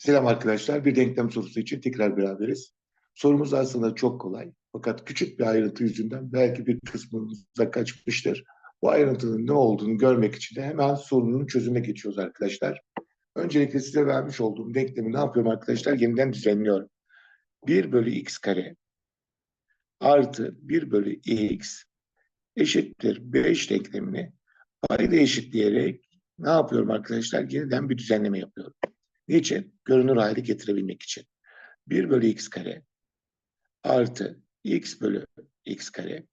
Selam arkadaşlar. Bir denklem sorusu için tekrar beraberiz. Sorumuz aslında çok kolay. Fakat küçük bir ayrıntı yüzünden belki bir kısmımıza kaçmıştır. Bu ayrıntının ne olduğunu görmek için de hemen sorunun çözümüne geçiyoruz arkadaşlar. Öncelikle size vermiş olduğum denklemi ne yapıyorum arkadaşlar? Yeniden düzenliyorum. 1 bölü x kare artı 1 bölü x eşittir 5 denklemini payda eşitleyerek ne yapıyorum arkadaşlar? Yeniden bir düzenleme yapıyorum. Niçin? Görünür hale getirebilmek için. 1 bölü x kare artı x bölü x kare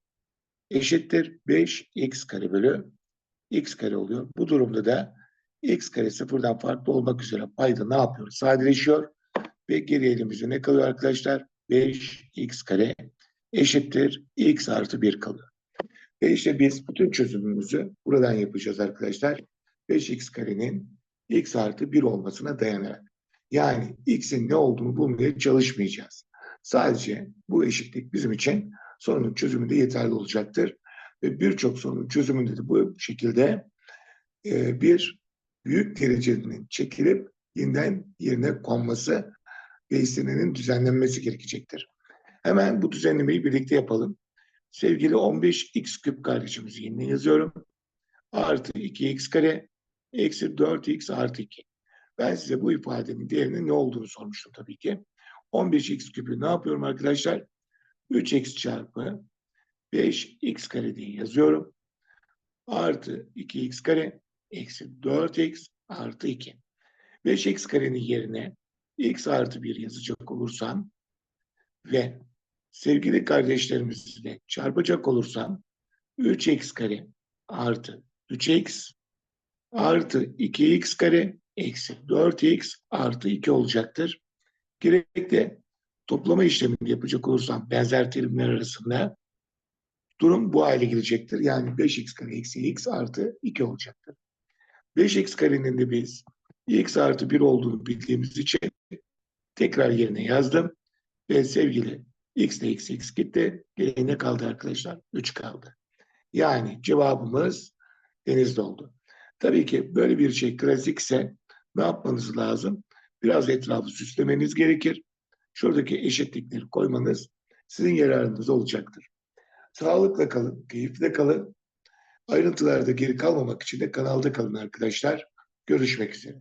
eşittir 5x kare bölü x kare oluyor. Bu durumda da x kare sıfırdan farklı olmak üzere payda ne yapıyor? Sadeleşiyor ve geri elimizde ne kalıyor arkadaşlar? 5x kare eşittir x artı 1 kalıyor. Ve işte biz bütün çözümümüzü buradan yapacağız arkadaşlar. 5x karenin x artı 1 olmasına dayanarak. Yani x'in ne olduğunu bulmaya çalışmayacağız. Sadece bu eşitlik bizim için sorunun çözümünde yeterli olacaktır. Ve birçok sorunun çözümünde de bu şekilde e, bir büyük derecenin çekilip yeniden yerine konması ve istenenin düzenlenmesi gerekecektir. Hemen bu düzenlemeyi birlikte yapalım. Sevgili 15x küp kardeşimizi yine yazıyorum. Artı 2x kare eksi 4x artı 2. Ben size bu ifadenin değerinin ne olduğunu sormuştum tabii ki. 15x küpü ne yapıyorum arkadaşlar? 3x çarpı 5x kare diye yazıyorum. Artı 2x kare eksi 4x artı 2. 5x karenin yerine x artı 1 yazacak olursam ve sevgili kardeşlerimizle çarpacak olursam 3x kare artı 3x artı 2x kare eksi 4x artı 2 olacaktır. Gerekli toplama işlemini yapacak olursam benzer terimler arasında durum bu hale gelecektir. Yani 5x kare eksi x artı 2 olacaktır. 5x karenin de biz x artı 1 olduğunu bildiğimiz için tekrar yerine yazdım. Ve sevgili x ile x x gitti. Geriye kaldı arkadaşlar? 3 kaldı. Yani cevabımız denizde oldu. Tabii ki böyle bir şey klasikse ne yapmanız lazım? Biraz etrafı süslemeniz gerekir. Şuradaki eşitlikleri koymanız sizin yararınız olacaktır. Sağlıkla kalın, keyifle kalın. Ayrıntılarda geri kalmamak için de kanalda kalın arkadaşlar. Görüşmek üzere.